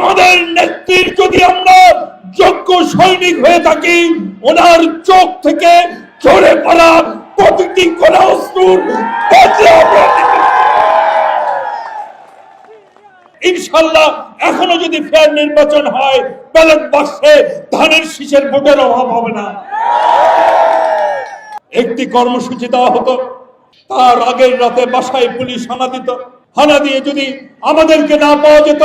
আমাদের নেত্রীর যদি আমরা যোগ্য সৈনিক হয়ে থাকি, ওনার চোখ থেকে ঝরে পড়া প্রতিটি কোনা অস্ত্র ইনশাল্লাহ এখনও যদি নির্বাচন হয়, ব্যালট বাক্সে ধানের শীষের ভোটের অভাব হবে না। একটি কর্মসূচি দেওয়া হতো, তার আগের রাতে বাসায় পুলিশ হানা দিত। হানা দিয়ে যদি আমাদেরকে না পাওয়া যেত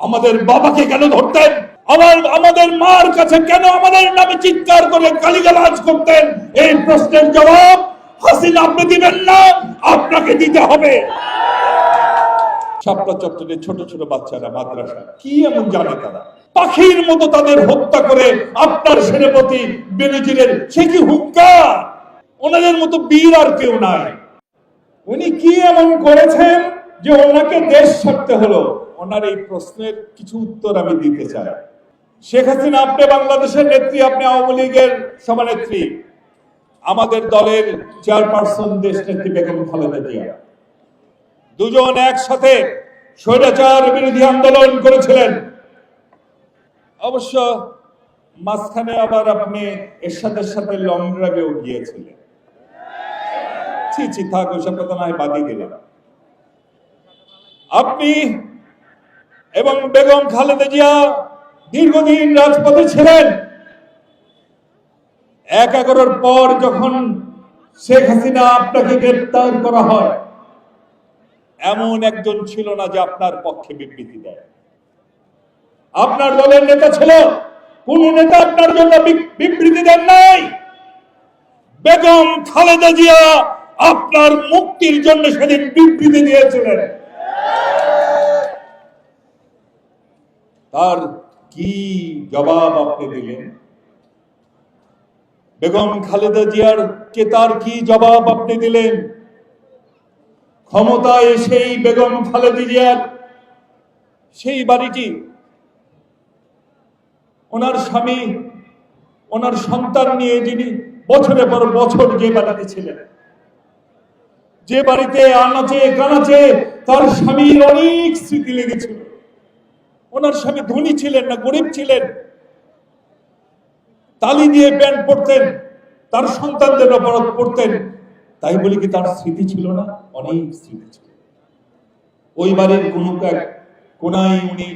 আমাদের বাবাকে কেন ধরতেন? আমার আমাদের মার কাছে কেন আমাদের নামে চিৎকার করে গালিগালাজ করতেন? এই প্রশ্নের জবাব হাসিনা, আপনি দিবেন না, আপনাকে দিতে হবে। শাপলা চত্বরে ছোট ছোট বাচ্চারা মাদ্রাসা কি এমন জানে তারা? পাখির মতো তাদের হত্যা করে আপনার সেনাপতি বেনজিরের, সে কি হুঙ্কার? ওনাদের মতো বীর আর কেউ নাই। উনি কি এমন করেছেন যে ওনাকে দেশ ছাড়তে হলো? ওনার এই প্রশ্নের কিছু উত্তর আমি দিতে চাই। শেখ হাসিনা, আপনি বাংলাদেশের নেত্রী, আপনি আওয়ামী লীগের সভানেত্রী। আমাদের দলের চেয়ারপারসন দেশ নেত্রী বেগম খালেদা জিয়া। দুজন একসাথে স্বৈরাচার বিরোধী আন্দোলন করেছিলেন। অবশ্য মাঝখানে আবার আপনি এরশাদের সাথে সাথে লং ড্রাইভেও গিয়েছিলেন। ছি ছি, থাক, ওইসব কথা নয়, বাদই গেলেন আপনি এবং বেগম খালেদা জিয়া দীর্ঘদিন রাজপথে ছিলেন। এক এগারোর পর যখন শেখ হাসিনা আপনাকে গ্রেপ্তার করা হয়, এমন একজন ছিল না যে আপনার পক্ষে বিবৃতি দেয়। আপনার দলের নেতা ছিল, কোন নেতা আপনার জন্য বিবৃতি দেন নাই। বেগম খালেদা জিয়া আপনার মুক্তির জন্য সেদিন বিবৃতি দিয়েছিলেন। তার কি জবাব আপনি দিলেন? বেগম খালেদা জিয়ার কে তার কি জবাব আপনি দিলেন? ক্ষমতায় এসেই বেগম খালেদা জিয়ার সেই বাড়িটি, ওনার স্বামী, ওনার সন্তান নিয়ে যিনি বছরের পর বছর যে বাড়িতে ছিলেন, যে বাড়িতে আনাচে কানাচে তার স্বামীর অনেক স্মৃতি লেগেছিল। ওনার স্বামী ধনী ছিলেন না, গরিব ছিলেন। তালি দিয়ে প্যান্ট পরতেন তার সন্তানদের অপরাধ পড়তেন তাই বলি কি তার স্মৃতি ছিল না? অনেক স্মৃতি ছিল। ওই বাড়ির কোনো কোনায় উনি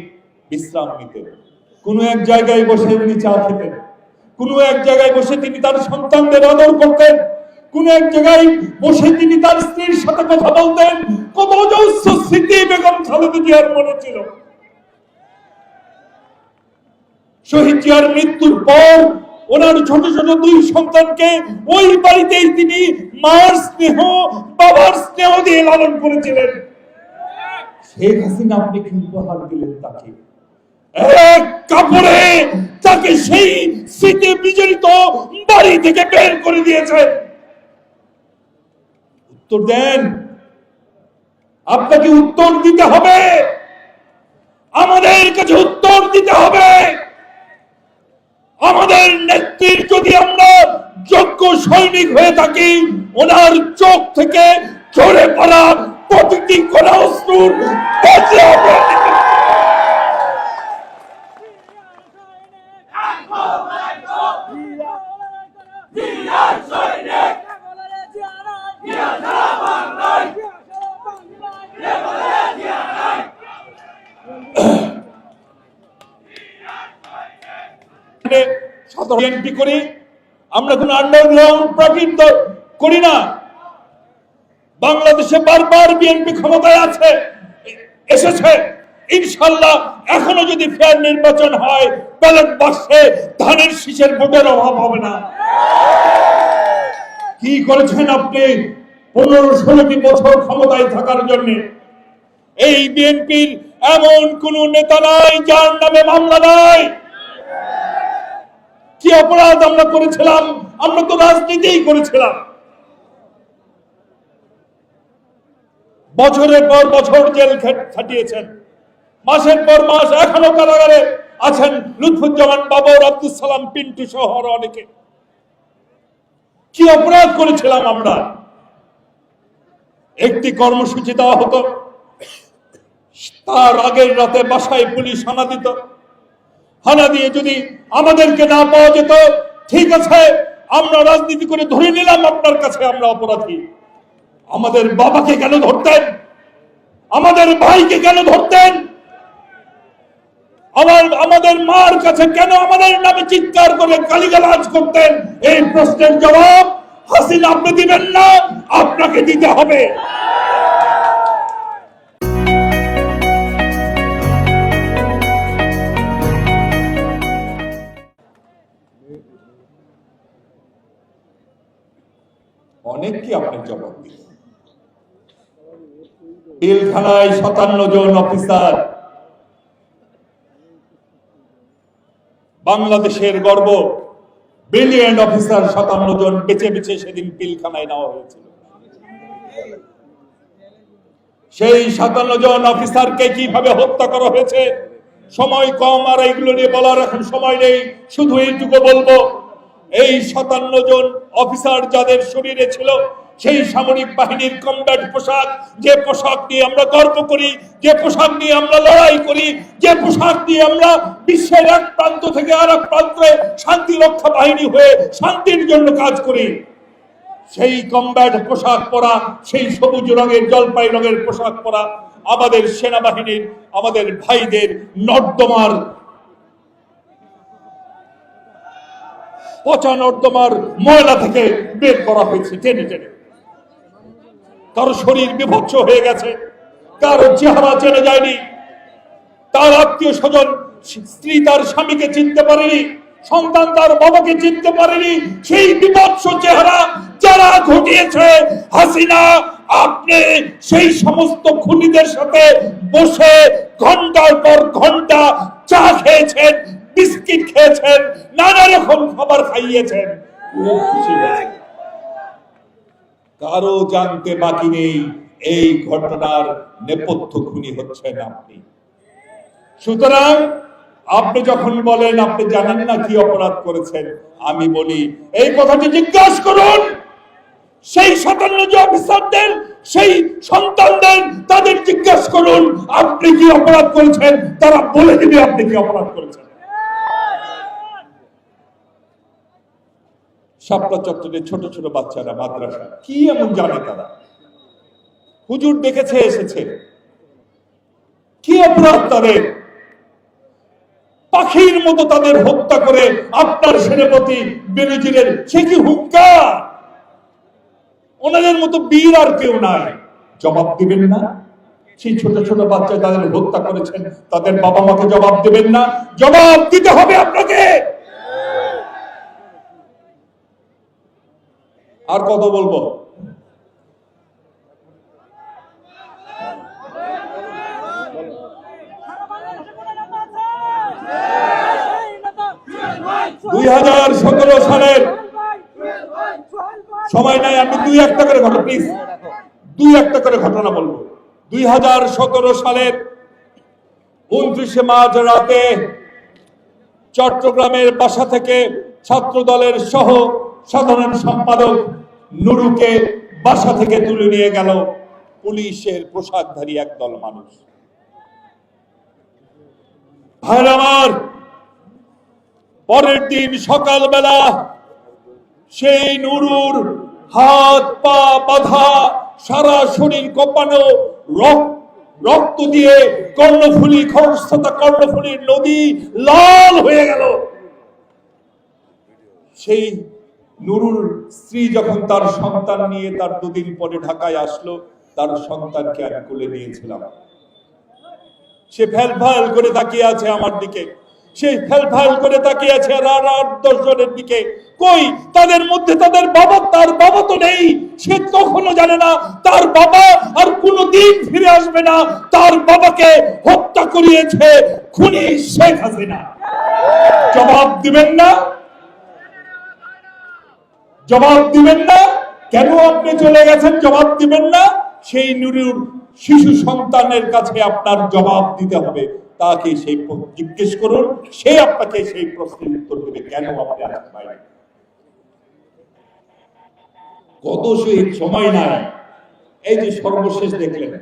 বিশ্রাম নিতেন। কোনো এক জায়গায় বসে উনি চা খেতেন। কোনো এক জায়গায় বসে তিনি তার সন্তানদের আদর করতেন। কোন এক জায়গায় বসে তিনি তার স্ত্রীর সাথে কথা বলতেন। কত অজস্র স্মৃতি বেগম খালেদা জিয়ার মনে ছিল। শহীদ জিয়ার মৃত্যুর পর ওনার ছোট ছোট দুই সন্তানকে ওই বাড়িতেই তিনি মার স্নেহ, বাবার স্নেহ দিয়ে লালন করেছিলেন। শেখ হাসিনা আপনি কি উপহার দিলেন তাকে? এক কাপড়ে তাকে সেই স্মৃতি বিজড়িত বাড়ি থেকে বের করে দিয়েছেন উত্তর দেন, আপনাকে উত্তর দিতে হবে। আমাদের কাছে উত্তর দিতে হবে আমাদের নেত্রীর যদি আমরা যোগ্য সৈনিক হয়ে থাকি ওনার চোখ থেকে ঝরে পড়া প্রতিটি কোনা অস্ত্র আমরা করি আমরা কোন আন্ডারগ্রাউন্ড দল করি না। বাংলাদেশে বারবার বিএনপি ক্ষমতায় আছে, এসেছে। ইনশাল্লাহ এখনও যদি ফেয়ার নির্বাচন হয় ব্যালট বাক্সে ধানের শীষের ভোটের অভাব হবে না। কি করেছেন আপনি পনেরো ষোলোটি বছর ক্ষমতায় থাকার জন্য? এই বিএনপির এমন কোন নেতা নাই, যার নামে মামলা নাই। কি অপরাধ আমরা করেছিলাম? আমরা তো রাজনীতিই করেছিলাম। বছরের পর বছর জেল খাটিয়েছেন। মাসের পর মাস এখনও কারাগারে আছেন লুৎফুজ্জামান বাবর আব্দুল সালাম, পিন্টু সহ অনেকে। কি অপরাধ করেছিলাম আমরা? একটি কর্মসূচি দেওয়া হতো। তার আগের রাতে বাসায় পুলিশ হানা দিত। হানা দিয়ে যদি আমাদেরকে না পাওয়া যেত, ঠিক আছে, আমরা রাজনীতি করে ধরে নিলাম আপনার কাছে আমরা অপরাধী। আমাদের বাবাকে কেন ধরতেন? আমাদের ভাইকে কেন ধরতেন? আমার আমাদের মার কাছে কেন আমাদের নামে চিৎকার করে গালিগালাজ করতেন? এই প্রশ্নের জবাব হাসিনা আপনি দিবেন না, আপনাকে দিতে হবে। অনেক কি আপনার জবাব দিল পিলখানায় সাতান্ন জন অফিসার। বাংলাদেশের গর্ব ব্রিলিয়েন্ট অফিসার সাতান্ন জন বেছে বেছে সেদিন পিলখানায় নেওয়া হয়েছিল। সেই সাতান্ন জন অফিসারকে কীভাবে হত্যা করা হয়েছে? সময় কম আর এইগুলো নিয়ে বলার এখন সময় নেই, শুধু এইটুকু বলব, এই সাতান্ন জন অফিসার যাদের শরীরে ছিল সেই সামরিক বাহিনীর কমব্যাট পোশাক, যে পোশাক নিয়ে আমরা গর্ব করি, যে পোশাক নিয়ে আমরা লড়াই করি, যে পোশাক দিয়ে আমরা বিশ্বের এক প্রান্ত থেকে আর এক প্রান্তে শান্তি রক্ষা বাহিনী হয়ে শান্তির জন্য কাজ করি। সেই কমব্যাট পোশাক পরা, সেই সবুজ রঙের, জলপাই রঙের পোশাক পরা আমাদের সেনাবাহিনীর, আমাদের ভাইদের নর্দমার, পচা নর্দমার ময়লা থেকে বের করা হয়েছে টেনে টেনে। কারও শরীর বিভৎস হয়ে গেছে। কারও চেহারা চেনে যায়নি। তার আত্মীয় স্বজন স্ত্রী তার স্বামীকে চিনতে পারেনি, সন্তান তার বাবাকে চিনতে পারেনি। সেই বিভৎস চেহারা যারা ঘটিয়েছে, হাসিনা, আপনি সেই সমস্ত খুনিদের সাথে বসে ঘণ্টার পর ঘণ্টা চা খেয়েছেন, বিস্কিট খেয়েছেন, নানা রকম খাবার খাইয়েছেন। খুশি কারও জানতে বাকি নেই, এই ঘটনার নেপথ্য খুনি হচ্ছেন আপনি। সুতরাং আপনি যখন বলেন, আপনি জানেন না কি অপরাধ করেছেন, আমি বলি, এই কথাটি জিজ্ঞাসা করুন। সেই সাতান্ন যে অফিসারদের, সেই সন্তানদের, তাদের জিজ্ঞাসা করুন, আপনি কি অপরাধ করেছেন? তারা বলে দিবে আপনি কি অপরাধ করেছেন। শাপলা চত্বরে ছোট ছোট বাচ্চারা মাদ্রাসা কি এমন জানে তারা? হুজুর দেখেছে, এসেছে। কি অপরাধ তাদের? পাখির মতো তাদের হত্যা করে আপনার সেনাপতি বেনজিরের, সে কি হুঙ্কার? ওনাদের মতো বীর আর কেউ নাই। জবাব দিবেন না। সেই ছোট ছোট বাচ্চা তাদের হত্যা করেছেন, তাদের বাবা মাকে জবাব দিবেন না। জবাব দিতে হবে আপনাকে। আর কত বলব? দুই হাজার সতেরো সালের সময় নাই, আমি দুই একটা করে ঘটনা প্লিজ দুই একটা করে ঘটনা বলব। দুই হাজার সতেরো সালের উনত্রিশে মার্চ রাতে চট্টগ্রামের বাসা থেকে ছাত্র দলের সহ সাধারণ সম্পাদক নুরুকে বাসা থেকে তুলে নিয়ে গেল পুলিশের পোশাকধারী একদল মানুষ। ভাইরা আমার, পরের দিন সকালবেলা সেই নুরুর হাত, পা, বাঁধা সারা শরীর কপানো রক্ত রক্ত দিয়ে কর্ণফুলি, খরস্রোতা কর্ণফুলির নদী লাল হয়ে গেল। সেই নুরুর স্ত্রী যখন তার সন্তান নিয়ে তার দুদিন পরে ঢাকায় আসলো, তার সন্তানকে আমি কোলে নিয়েছিলাম। সে ফ্যাল ফ্যাল করে তাকিয়ে আছে আমার দিকে। সে ফ্যাল ফ্যাল করে তাকিয়ে আছে আর আট, দশ দিকে। কই? তাদের মধ্যে তাদের বাবা, তার বাবা তো নেই। সে কখনো জানে না, তার বাবা আর কোনো দিন ফিরে আসবে না। তার বাবাকে হত্যা করিয়েছে খুনি শেখ হাসিনা। জবাব দিবেন না? জবাব দিবেন না। কেন আপনি চলে গেছেন? জবাব দিবেন না। সেই নুরুর শিশু সন্তানের কাছে আপনার জবাব দিতে হবে। তাকে সেই জিজ্ঞেস করুন। সে আপনাকে সেই প্রশ্নের উত্তর দেবে। কেন আপনি আসতে পারেন কত শহীদ? সময় নাই। এই যে সর্বশেষ দেখলেন।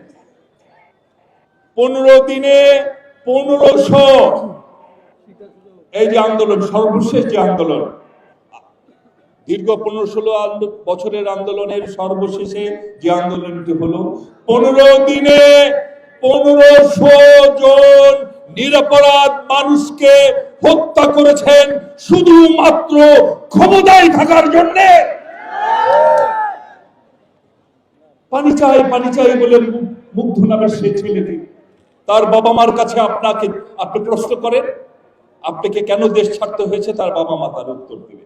পনেরো দিনে পনেরোশো। এই যে আন্দোলন, সর্বশেষ যে আন্দোলন দীর্ঘ পনেরো ষোলো বছরের আন্দোলনের সর্বশেষে যে আন্দোলনটি হলো, পনেরো দিনে পনেরোশো জন নিরপরাধ মানুষকে হত্যা করেছেন শুধুমাত্র ক্ষমতায় থাকার জন্য। পানি চাই পানি চাই বলে মুগ্ধ নামের সেই ছেলেটি, তার বাবা মার কাছে আপনাকে আপনি প্রশ্ন করেন, আপনাকে কেন দেশ ছাড়তে হয়েছে? তার বাবা মা তার উত্তর দিবে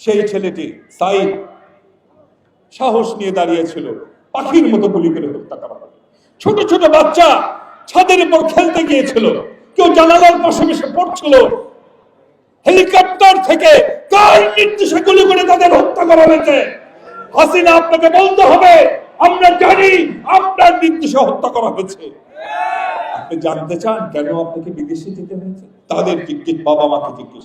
সেই ছেলেটি সাইদ সাহস নিয়ে দাঁড়িয়েছিল। পাখির মতো গুলি করে হত্যা করা ছোট ছোট বাচ্চা ছাদের উপর খেলতে গিয়েছিল। কেউ জানালার পাশে বসে পড়ছিল। হেলিকপ্টার থেকে কার নির্দেশে গুলি করে তাদের হত্যা করা হয়েছে? হাসিনা, আপনাকে বলতে হবে, আমরা জানি আপনার নির্দেশে হত্যা করা হয়েছে। আপনি জানতে চান কেন আপনাকে বিদেশে যেতে হয়েছে? তাদের জিজ্ঞেস, বাবা মাকে জিজ্ঞেস